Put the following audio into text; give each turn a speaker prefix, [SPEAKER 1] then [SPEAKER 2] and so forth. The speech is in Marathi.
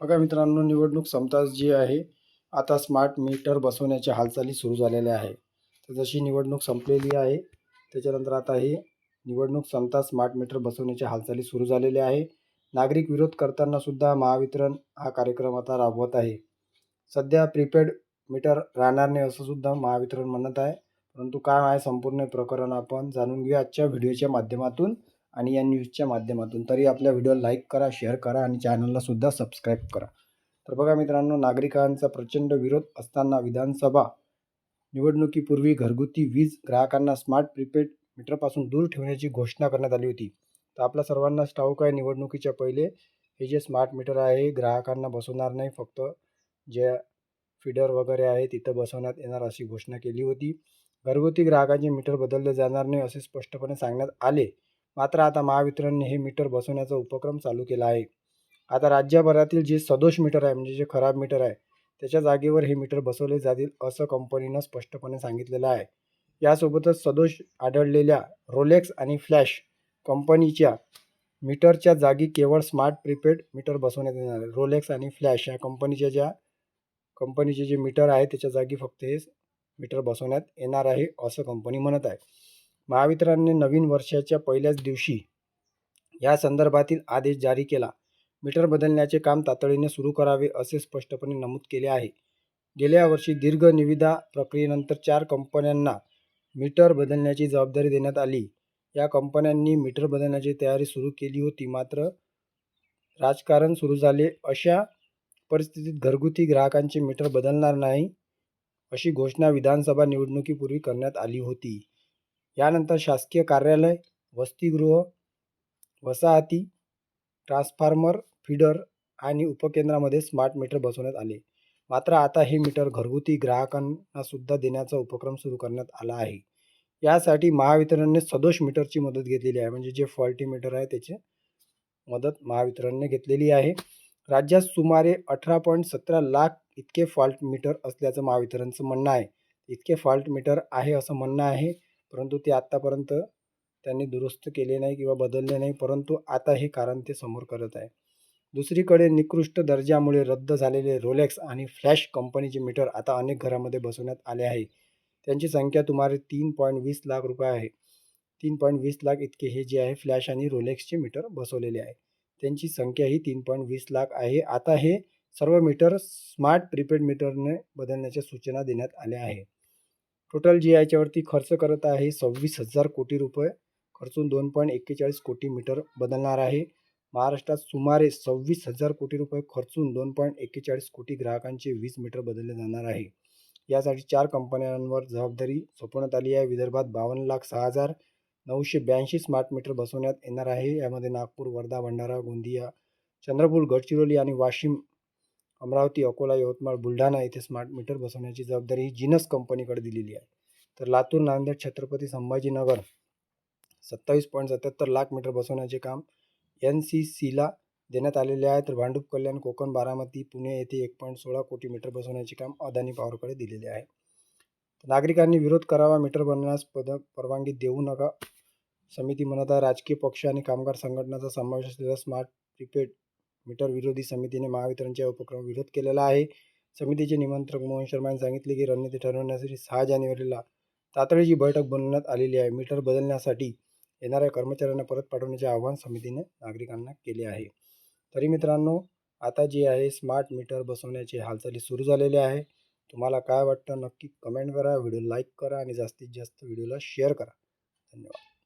[SPEAKER 1] बघा मित्रांनो निवडणूक संपताच जी आहे आता स्मार्ट मीटर बसवण्याच्या हालचाली सुरू झालेल्या आहे तर जशी निवडणूक संपलेली आहे त्याच्यानंतर आता हे निवडणूक संपता स्मार्ट मीटर बसवण्याच्या हालचाली सुरू झालेल्या आहे नागरिक विरोध करताना सुद्धा महावितरण हा कार्यक्रम आता राबवत आहे. सध्या प्रीपेड मीटर राहणार नाही असं सुद्धा महावितरण म्हणत आहे. परंतु काय आहे संपूर्ण प्रकरण आपण जाणून घेऊया आजच्या व्हिडिओच्या माध्यमातून. आणि या न्यूजच्या माध्यमातून. तरी आपल्या व्हिडिओला लाईक करा शेअर करा आणि चॅनलला सुद्धा सबस्क्राईब करा. तर बघा मित्रांनो नागरिकांचा प्रचंड विरोध असताना विधानसभा निवडणुकीपूर्वी घरगुती वीज ग्राहकांना स्मार्ट प्रीपेड मीटरपासून दूर ठेवण्याची घोषणा करण्यात आली होती. तर आपल्या सर्वांनाच ठाऊक आहे निवडणुकीच्या पहिले हे जे स्मार्ट मीटर आहे ग्राहकांना बसवणार नाही फक्त जे फिडर वगैरे आहे तिथं बसवण्यात येणार अशी घोषणा केली होती. घरगुती ग्राहकांचे मीटर बदलले जाणार नाही असे स्पष्टपणे सांगण्यात आले. मात्र आता महावितरणने हे मीटर बसवण्याचा उपक्रम चालू केला आहे. आता राज्यभरातील जे सदोष मीटर आहे म्हणजे जे खराब मीटर आहे त्याच्या जागेवर हे मीटर बसवले जातील असं कंपनीनं स्पष्टपणे सांगितलेलं आहे. यासोबतच सदोष आढळलेल्या रोलेक्स आणि फ्लॅश कंपनीच्या मीटरच्या जागी केवळ स्मार्ट प्रीपेड मीटर बसवण्यात येणार आहे. रोलेक्स आणि फ्लॅश या कंपनीच्या ज्या कंपनीचे जे मीटर आहे त्याच्या जागी फक्त हे मीटर बसवण्यात येणार आहे असं कंपनी म्हणत आहे. महावितरणने नवीन वर्षाच्या पहिल्याच दिवशी या संदर्भातील आदेश जारी केला. मीटर बदलण्याचे काम तातडीने सुरू करावे असे स्पष्टपणे नमूद केले आहे. गेल्या वर्षी दीर्घ निविदा प्रक्रियेनंतर चार कंपन्यांना मीटर बदलण्याची जबाबदारी देण्यात आली. या कंपन्यांनी मीटर बदलण्याची तयारी सुरू केली होती. मात्र राजकारण सुरू झाले. अशा परिस्थितीत घरगुती ग्राहकांचे मीटर बदलणार नाही अशी घोषणा विधानसभा निवडणुकीपूर्वी करण्यात आली होती. यानंतर शासकीय कार्यालय वसतिगृह वसाहती ट्रान्सफॉर्मर फीडर आणि उपकेंद्रामध्ये स्मार्ट मीटर बसवण्यात आले. मात्र आता हे मीटर घरगुती ग्राहकांनासुद्धा देण्याचा उपक्रम सुरू करण्यात आला आहे. यासाठी महावितरणने सदोष मीटरची मदत घेतलेली आहे. म्हणजे जे फॉल्टी मीटर आहे त्याची मदत महावितरणने घेतलेली आहे. राज्यात सुमारे अठरा पॉईंट सतरा लाख इतके फॉल्ट मीटर असल्याचं महावितरणचं म्हणणं आहे. इतके फॉल्ट मीटर आहे असं म्हणणं आहे. परंतु ते आत्तापर्यंत त्यांनी दुरुस्त केले नाही किंवा बदलले नाही परंतु आता हे कारण ते समोर करत आहे. दुसरीकडे निकृष्ट दर्जामुळे रद्द झालेले रोलेक्स आणि फ्लॅश कंपनीचे मीटर आता अनेक घरामध्ये बसवण्यात आले आहे. त्यांची संख्या तुम्हाला तीन पॉईंट वीस लाख रुपये आहे. तीन पॉईंट वीस लाख इतके हे जे आहे फ्लॅश आणि रोलेक्सचे मीटर बसवलेले आहे. त्यांची संख्या ही तीन पॉईंट वीस लाख आहे. आता हे सर्व मीटर स्मार्ट प्रीपेड मीटरने बदलण्याच्या सूचना देण्यात आल्या आहे. टोटल जी याच्यावरती खर्च करत आहे सव्वीस हजार कोटी रुपये. खर्चून दोन पॉईंट एक्केचाळीस कोटी मीटर बदलणार आहे. महाराष्ट्रात सुमारे सव्वीस हजार कोटी रुपये खर्चून दोन पॉईंट एक्केचाळीस कोटी ग्राहकांचे वीज मीटर बदलले जाणार आहे. यासाठी चार कंपन्यांवर जबाबदारी सोपवण्यात आली आहे. विदर्भात बावन्न लाख सहा हजार नऊशे ब्याऐंशी स्मार्ट मीटर बसवण्यात येणार आहे. यामध्ये नागपूर वर्धा भंडारा गोंदिया चंद्रपूर गडचिरोली आणि वाशिम अमरावती अकोला यवतमाळ बुलढाणा येथे स्मार्ट मीटर बसवण्याची जबाबदारी ही जिनस कंपनीकडे दिलेली आहे. तर लातूर नांदेड छत्रपती संभाजीनगर सत्तावीस पॉईंट सत्याहत्तर लाख मीटर बसवण्याचे काम एन सी सीला देण्यात आलेले आहे. तर भांडूप कल्याण कोकण बारामती पुणे येथे एक पॉईंट सोळा कोटी मीटर बसवण्याचे काम अदानी पॉवरकडे दिलेले आहे. नागरिकांनी विरोध करावा मीटर बनवण्यास पद परवानगी देऊ नका. समिती म्हणत आहे राजकीय पक्ष आणि कामगार संघटनाचा समावेश असलेल्या स्मार्ट प्रीपेड मीटर विरोधी समितीने महावितरणच्या उपक्रम विरोध केलेला आहे. समितीचे निमंत्रक मोहन शर्मा यांनी सांगितले की रणनीती ठरवण्यासाठी सहा जानेवारीला तातडीची बैठक बनवण्यात आलेली आहे. मीटर बदलण्यासाठी येणाऱ्या कर्मचाऱ्यांना परत पाठवण्याचे आवाहन समितीने नागरिकांना केले आहे. तरी मित्रांनो आता जे आहे स्मार्ट मीटर बसवण्याचे हालचाली सुरू झालेले आहे. तुम्हाला काय वाटतं नक्की कमेंट करा व्हिडिओ लाईक करा आणि जास्तीत जास्त व्हिडिओला शेअर करा. धन्यवाद.